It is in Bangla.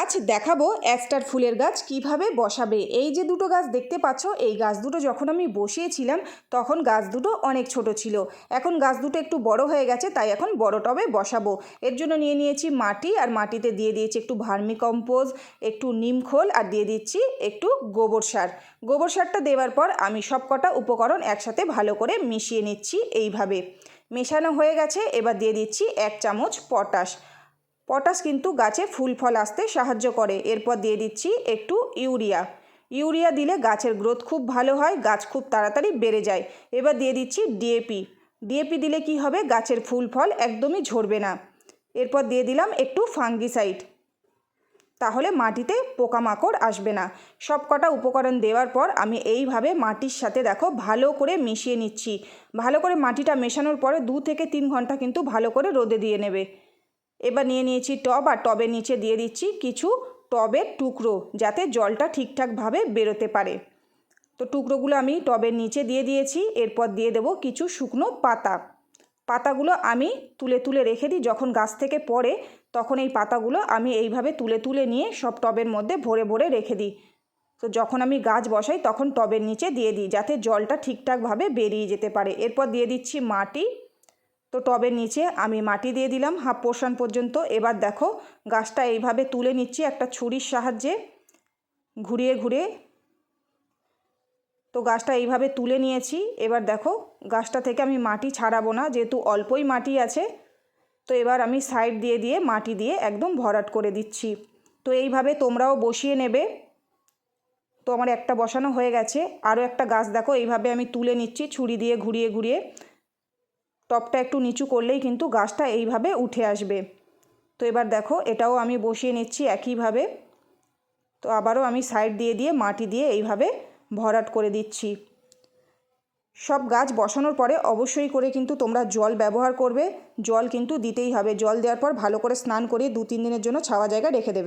আজ দেখাবো একস্টার ফুলের গাছ কীভাবে বসাবে। এই যে দুটো গাছ দেখতে পাচ্ছ, এই গাছ দুটো যখন আমি বসিয়েছিলাম, তখন গাছ দুটো অনেক ছোট ছিল। এখন গাছ দুটো একটু বড় হয়ে গেছে, তাই এখন বড় টবে বসাবো। এর জন্য নিয়ে নিয়েছি মাটি, আর মাটিতে দিয়ে দিয়েছি একটু ভার্মি কম্পোজ একটু নিমখোল আর দিয়ে দিচ্ছি একটু গোবর সার। গোবর সারটা দেওয়ার পর আমি সব কটা উপকরণ একসাথে ভালো করে মিশিয়ে নিচ্ছি এইভাবে। মেশানো হয়ে গেছে, এবার দিয়ে দিচ্ছি এক চামচ পটাশ। পটাশ কিন্তু গাছে ফুল ফল আসতে সাহায্য করে। এরপর দিয়ে দিচ্ছি একটু ইউরিয়া। ইউরিয়া দিলে গাছের গ্রোথ খুব ভালো হয়, গাছ খুব তাড়াতাড়ি বেড়ে যায়। এবার দিয়ে দিচ্ছি ডিএপি। ডিএপি দিলে কি হবে? গাছের ফুল ফল একদমই ঝরবে না। এরপর দিয়ে দিলাম একটু ফাঙ্গিসাইড। তাহলে মাটিতে পোকামাকড় আসবে না। সব কটা উপকরণ দেওয়ার পর আমি এইভাবে মাটির সাথে দেখো ভালো করে মিশিয়ে নিচ্ছি। ভালো করে মাটিটা মেশানোর পরে দু থেকে তিন ঘণ্টা কিন্তু ভালো করে রোদে দিয়ে নেবে। এবার নিয়ে নিয়েছি টব আর টবের নিচে দিয়ে দিচ্ছি কিছু টবের টুকরো যাতে জলটা ঠিকঠাকভাবে বেরোতে পারে। তো টুকরোগুলো আমি টবের নিচে দিয়ে দিয়েছি, এরপর দিয়ে দেবো কিছু শুকনো পাতা। পাতাগুলো আমি তুলে তুলে রেখে দিই, যখন গাছ থেকে পড়ে তখন এই পাতাগুলো আমি এইভাবে তুলে তুলে নিয়ে সব টবের মধ্যে ভরে ভরে রেখে দিই। তো যখন আমি গাছ বসাই তখন টবের নিচে দিয়ে দিই, যাতে জলটা ঠিকঠাকভাবে বেরিয়ে যেতে পারে। এরপর দিয়ে দিচ্ছি মাটি। তো টবের নিচে আমি মাটি দিয়ে দিলাম হাফ পোর্শন পর্যন্ত। এবার দেখো গাছটা এইভাবে তুলে নিচ্ছি একটা ছুরির সাহায্যে ঘুরিয়ে ঘুরিয়ে। তো গাছটা এইভাবে তুলে নিয়েছি। এবার দেখো গাছটা থেকে আমি মাটি ছাড়াবো না, যেহেতু অল্পই মাটি আছে। তো এবার আমি সাইড দিয়ে দিয়ে মাটি দিয়ে একদম ভরাট করে দিচ্ছি। তো এইভাবে তোমরাও বসিয়ে নেবে। তো আমার একটা বসানো হয়ে গেছে। আরও একটা গাছ দেখো এইভাবে আমি তুলে নিচ্ছি ছুরি দিয়ে ঘুরিয়ে ঘুরিয়ে। টপটা একটু নিচু করলেই কিন্তু গাছটা এইভাবে উঠে আসবে। তো এবার দেখো, এটাও আমি বসিয়ে নিচ্ছি একইভাবে। তো আবারও আমি সাইড দিয়ে দিয়ে মাটি দিয়ে এইভাবে ভরাট করে দিচ্ছি। সব গাছ বসানোর পরে অবশ্যই করে কিন্তু তোমরা জল ব্যবহার করবে। জল কিন্তু দিতেই হবে। জল দেওয়ার পর ভালো করে স্নান করে দু তিন দিনের জন্য ছাওয়া জায়গায় রেখে দেবে।